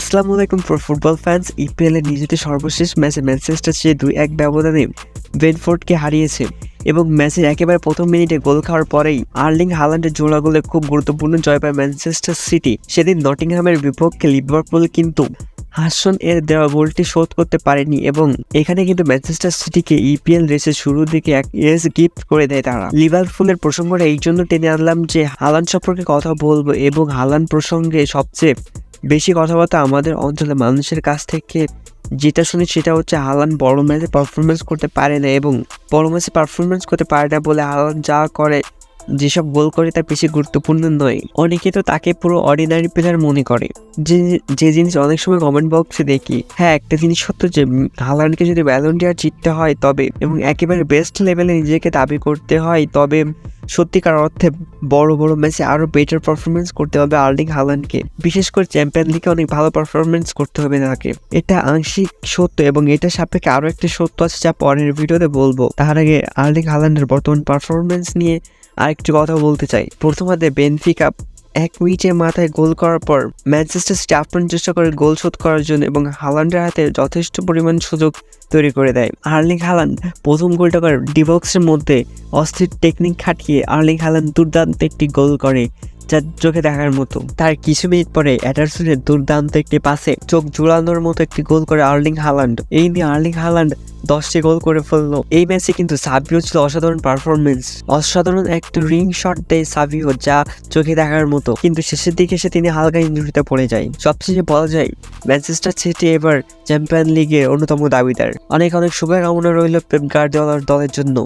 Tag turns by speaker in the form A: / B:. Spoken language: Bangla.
A: আসসালামু আলাইকুম ফর ফুটবল ফ্যান্স। ইপিএল এর নিজেদের সর্বশেষ ম্যাচে ম্যানচেস্টার সে দুই এক ব্যবধানে বেনফোর্ডকে হারিয়েছে এবং ম্যাচের একেবারে প্রথম মিনিটে গোল খাওয়ার পরেই আর্লিং হালান্ডের জোড়া গোলে খুব গুরুত্বপূর্ণ জয় পায় ম্যানচেস্টার সিটি। সেদিন নটিংহামের বিপক্ষে লিভারপুল কিন্তু হাসন এর দেওয়া গোলটি শোধ করতে পারেনি এবং এখানে কিন্তু ম্যানচেস্টার সিটিকে ইপিএল রেসের শুরুর দিকে এক এস গিফট করে দেয় তারা। লিভারপুলের প্রসঙ্গটা এই জন্য টেনে আনলাম যে হালান সম্পর্কে কথা বলব এবং হালান প্রসঙ্গে সবচেয়ে বেশি কথাবার্তা আমাদের অঞ্চলের মানুষের কাছ থেকে যেটা শুনি সেটা হচ্ছে হালান বড় ম্যাচে পারফরমেন্স করতে পারে না এবং বড় ম্যাচে পারফরমেন্স করতে পারে না বলে হালান যা করে, যেসব গোল করে তা বেশি গুরুত্বপূর্ণ নয়। অনেকে তো তাকে পুরো অর্ডিনারি প্লেয়ার মনে করে। যে যে জিনিস অনেক সময় কমেন্ট বক্সে দেখি হ্যাঁ একটা জিনিস সত্য যে হালানকে যদি ভ্যালেন্টিয়ার জিততে হয় তবে এবং একেবারে বেস্ট লেভেলে নিজেকে দাবি করতে হয় তবে সত্যিকার অর্থে বড় বড় ম্যাচে আরও বেটার পারফরমেন্স করতে হবে আর্লিং হালানকে বিশেষ করে চ্যাম্পিয়ন লিগে অনেক ভালো পারফরমেন্স করতে হবে তাকে। এটা আংশিক সত্য এবং এটা সাপেক্ষে আরও একটি সত্য আছে যা পরের ভিডিওতে বলব। তার আগে আর্লিং হালানের বর্তমান পারফরমেন্স নিয়ে আরেকটি কথা বলতে চাই। প্রথমাতে বেনফিকা এক মিনিটের মাথায় গোল করার পর ম্যানচেস্টার সিটি আপ্রাণ চেষ্টা করে গোল শোধ করার জন্য এবং হালান্ডের হাতে যথেষ্ট পরিমাণ সুযোগ তৈরি করে দেয়। আর্লিং হালান প্রথম গোলটা করে ডিবক্সের মধ্যে অস্থির টেকনিক খাটিয়ে আর্লিং হালান দুর্দান্ত একটি গোল করে। যা চোখে দেখার মতো। তার কিছু মিনিট পরে অ্যাডারসনের দুর্দান্ত একটি পাসে চোখ জোড়ানোর মতো একটি গোল করে আর্লিং হালান্ড। এই নিয়ে আর্লিং হালান্ড দশটি গোল করে ফেলল। এই ম্যাচে কিন্তু সাবিও ছিল অসাধারণ পারফরমেন্স অসাধারণ একটি রিং শট দেয় সাবিও যা চোখে দেখার মতো। কিন্তু শেষের দিকে এসে তিনি হালকা ইঞ্জুরিতে পড়ে যায়। সবশেষে বলা যায়, ম্যানচেস্টার সিটি এবার চ্যাম্পিয়ন লিগের অন্যতম দাবিদার। অনেক অনেক শুভকামনা রইল পেপ গার্দিওলার দলের জন্য।